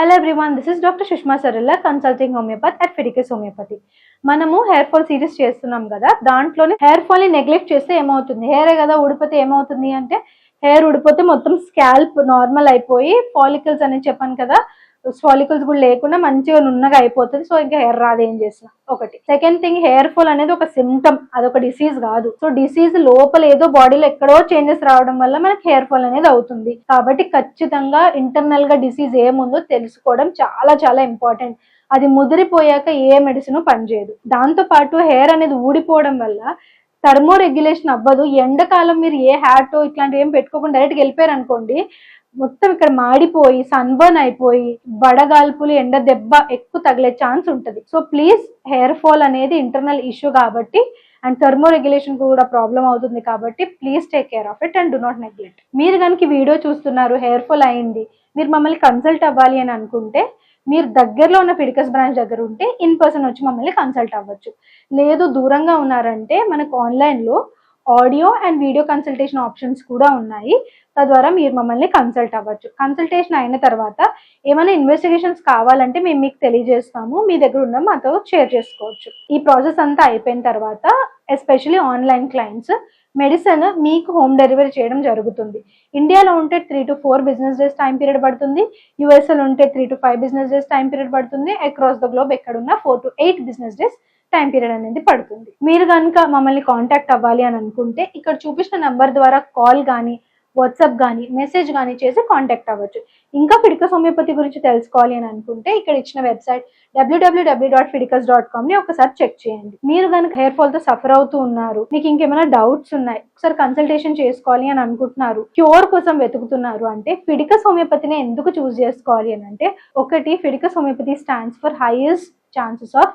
Hello everyone this is doctor Sushma Saralla consulting homeopathy at Fidicus homeopathy మనము hair fall series చేస్తున్నాం కదా దాంట్లోనే hair ఫాల్ని neglect చేస్తే ఏమవుతుంది? హెయిర్ కదా ఊడిపోతే ఏమవుతుంది అంటే హెయిర్ ఊడిపోతే మొత్తం స్కాల్ప్ నార్మల్ అయిపోయి ఫాలికల్స్ అనేది చెప్పాను కదా ఫాలికల్స్ కూడా లేకుండా మంచిగా నున్నగా అయిపోతుంది. సో ఇంకా హెయిర్ రాదు ఏం చేసిన. ఒకటి. సెకండ్ థింగ్ హెయిర్ ఫాల్ అనేది ఒక సిమ్టమ్ అదొక డిసీజ్ కాదు. సో డిసీజ్ లోపల ఏదో బాడీలో ఎక్కడో చేంజెస్ రావడం వల్ల మనకి హెయిర్ ఫాల్ అనేది అవుతుంది. కాబట్టి ఖచ్చితంగా ఇంటర్నల్గా డిసీజ్ ఏముందో తెలుసుకోవడం చాలా చాలా ఇంపార్టెంట్ అది ముదిరిపోయాక ఏ మెడిసిన్ పనిచేయదు. దాంతో పాటు హెయిర్ అనేది ఊడిపోవడం వల్ల థర్మో రెగ్యులేషన్ అవ్వదు. ఎండాకాలం మీరు ఏ హ్యాట్ ఇట్లాంటివి ఏం పెట్టుకోకుండా డైరెక్ట్గా వెళ్ళిపోయారు అనుకోండి మొత్తం ఇక్కడ మాడిపోయి సన్బర్న్ అయిపోయి వడగాల్పులు ఎండ దెబ్బ ఎక్కువ తగిలే ఛాన్స్ ఉంటుంది. సో ప్లీజ్ హెయిర్ ఫాల్ అనేది ఇంటర్నల్ ఇష్యూ కాబట్టి అండ్ థర్మో రెగ్యులేషన్ కూడా ప్రాబ్లం అవుతుంది కాబట్టి please take care of it and do not neglect మీరు కనుక వీడియో చూస్తున్నారు హెయిర్ ఫాల్ అయింది మీరు మమ్మల్ని కన్సల్ట్ అవ్వాలి అని అనుకుంటే మీరు దగ్గరలో ఉన్న ఫిడికస్ బ్రాంచ్ దగ్గర ఉంటే ఇన్ పర్సన్ వచ్చి మమ్మల్ని కన్సల్ట్ అవ్వచ్చు. లేదు దూరంగా ఉన్నారంటే మనకు ఆన్లైన్లో audio and video consultation options కూడా ఉన్నాయి. తద్వారా మీరు మమ్మల్ని కన్సల్ట్ అవ్వచ్చు. కన్సల్టేషన్ అయిన తర్వాత ఏమైనా ఇన్వెస్టిగేషన్స్ కావాలంటే మేము మీకు తెలియజేస్తాము. మీ దగ్గర ఉన్న మాతో షేర్ చేసుకోవచ్చు. ఈ ప్రాసెస్ అంతా అయిపోయిన తర్వాత ఎస్పెషలీ ఆన్లైన్ క్లయింట్స్ మెడిసిన్ మీకు హోమ్ డెలివరీ చేయడం జరుగుతుంది. ఇండియాలో ఉంటే three to four business days time period పడుతుంది. యూఎస్ఏలో ఉంటే three to five business days time period పడుతుంది. అక్రాస్ ద గ్లోబ్ ఎక్కడున్న four to eight business days time period అనేది పడుతుంది. మీరు కనుక మమ్మల్ని కాంటాక్ట్ అవ్వాలి అని అనుకుంటే ఇక్కడ చూపించిన నెంబర్ ద్వారా కాల్ కానీ వాట్సాప్ కానీ మెసేజ్ కానీ చేసి కాంటాక్ట్ అవ్వచ్చు. ఇంకా ఫిడికస్ హోమియోపతి గురించి తెలుసుకోవాలి అని అనుకుంటే ఇక్కడ ఇచ్చిన website WWW dot Fiticus dot కామ్ని ఒకసారి చెక్ చేయండి. మీరు కనుక హెయిర్ ఫాల్తో సఫర్ అవుతూ ఉన్నారు మీకు ఇంకేమైనా డౌట్స్ ఉన్నాయి ఒకసారి కన్సల్టేషన్ చేసుకోవాలి అని అనుకుంటున్నారు క్యూర్ కోసం వెతుకుతున్నారు అంటే ఫిడికస్ హోమియోపతిని ఎందుకు చూస్ చేసుకోవాలి అని అంటే ఒకటి Fiticus homeopathy stands for highest chances of